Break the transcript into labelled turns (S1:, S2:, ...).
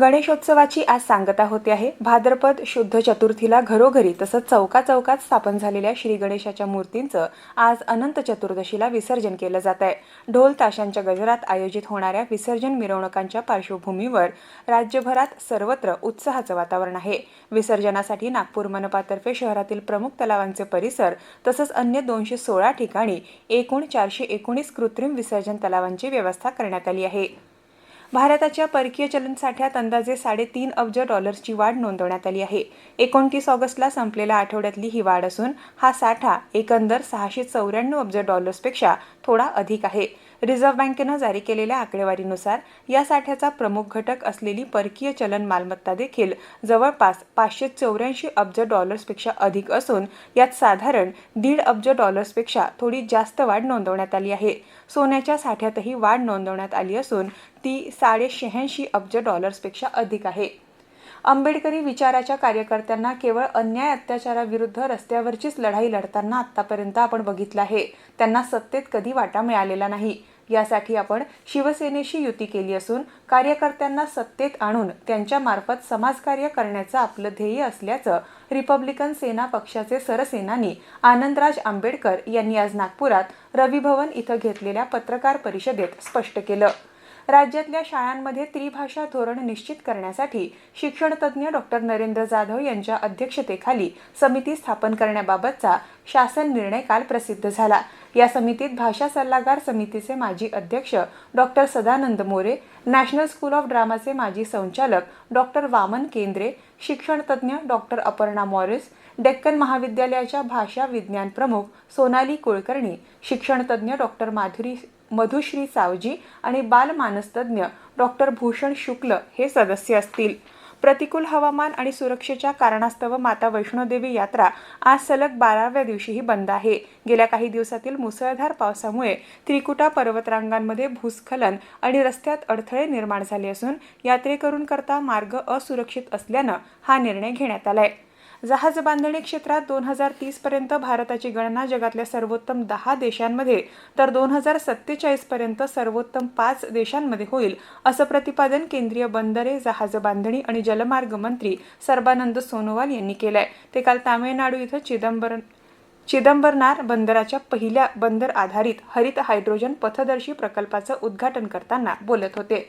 S1: गणेशोत्सवाची आज सांगता होते आहे. भाद्रपद शुद्ध चतुर्थीला घरोघरी तसंच चौका चौकात स्थापन झालेल्या श्री गणेशाच्या मूर्तींचं आज अनंत चतुर्दशीला विसर्जन केलं जात आहे. ढोल ताशांच्या गजरात आयोजित होणाऱ्या विसर्जन मिरवणुकांच्या पार्श्वभूमीवर राज्यभरात सर्वत्र उत्साहाचं वातावरण आहे. विसर्जनासाठी नागपूर मनपातर्फे शहरातील प्रमुख तलावांचे परिसर तसंच अन्य दोनशे सोळा ठिकाणी एकूण चारशे एकोणीस कृत्रिम विसर्जन तलावांची व्यवस्था करण्यात आली आहे. भारताच्या परकीय चलन साठ्यात अंदाजे साडेतीन अब्ज डॉलर्सची वाढ नोंदवण्यात आली आहे. एकोणतीस ऑगस्टला संपलेल्या आठवड्यातली ही वाढ असून हा साठा एकंदर सहाशे चौऱ्याण्णव अब्ज डॉलर्सपेक्षा थोडा अधिक आहे. रिझर्व्ह बँकेनं जारी केलेल्या आकडेवारीनुसार या साठ्याचा प्रमुख घटक असलेली परकीय चलन मालमत्ता देखील जवळपास पाचशे चौऱ्याऐंशी अब्ज डॉलर्सपेक्षा अधिक असून यात साधारण दीड अब्ज डॉलर्सपेक्षा थोडी जास्त वाढ नोंदवण्यात आली आहे. सोन्याच्या साठ्यातही वाढ नोंदवण्यात आली असून ती साडे शहाऐंशी अब्ज डॉलर्सपेक्षा अधिक आहे. आंबेडकरी विचाराच्या कार्यकर्त्यांना केवळ अन्याय अत्याचाराविरुद्ध रस्त्यावरचीच लढाई लढताना आतापर्यंत आपण बघितलं आहे. त्यांना सत्तेत कधी वाटा मिळालेला नाही. यासाठी आपण शिवसेनेशी युती केली असून कार्यकर्त्यांना सत्तेत आणून त्यांच्यामार्फत समाजकार्य करण्याचं आपलं ध्येय असल्याचं रिपब्लिकन सेना पक्षाचे सरसेनानी आनंदराज आंबेडकर यांनी आज नागपुरात रविभवन इथं घेतलेल्या पत्रकार परिषदेत स्पष्ट केलं. राज्यातल्या शाळांमध्ये त्रिभाषा धोरण निश्चित करण्यासाठी शिक्षणतज्ज्ञ डॉक्टर नरेंद्र जाधव यांच्या अध्यक्षतेखाली समिती स्थापन करण्याबाबतचा शासन निर्णय काल प्रसिद्ध झाला. या समितीत भाषा सल्लागार समितीचे माजी अध्यक्ष doctor Sadanand More national school of ड्रामाचे माजी संचालक डॉक्टर वामन केंद्रे शिक्षणतज्ज्ञ डॉक्टर अपर्णा मॉरिस डेक्कन महाविद्यालयाच्या भाषा विज्ञान प्रमुख सोनाली कुलकर्णी शिक्षणतज्ज्ञ डॉक्टर माधुरी मधुश्री सावजी आणि बालमानसतज्ञ डॉक्टर भूषण शुक्ल हे सदस्य असतील. प्रतिकूल हवामान आणि सुरक्षेच्या कारणास्तव माता वैष्णोदेवी यात्रा आज सलग बाराव्या दिवशीही बंद आहे. गेल्या काही दिवसातील मुसळधार पावसामुळे त्रिकुटा पर्वतरांगांमध्ये भूस्खलन आणि रस्त्यात अडथळे निर्माण झाले असून यात्रेकरूंकरता मार्ग असुरक्षित असल्यानं हा निर्णय घेण्यात आलाय. जहाज बांधणी क्षेत्रात दोन हजार तीसपर्यंत भारताची गणना जगातल्या सर्वोत्तम दहा देशांमध्ये तर दोन हजार सत्तेचाळीसपर्यंत सर्वोत्तम पाच देशांमध्ये होईल असं प्रतिपादन केंद्रीय बंदरे जहाज बांधणी आणि जलमार्ग मंत्री सर्बानंद सोनोवाल यांनी केलंय. ते काल तामिळनाडू इथं चिदंबरम चिदंबरनार बंदराच्या पहिल्या बंदर आधारित हरित हायड्रोजन पथदर्शी प्रकल्पाचं उद्घाटन करताना बोलत होते.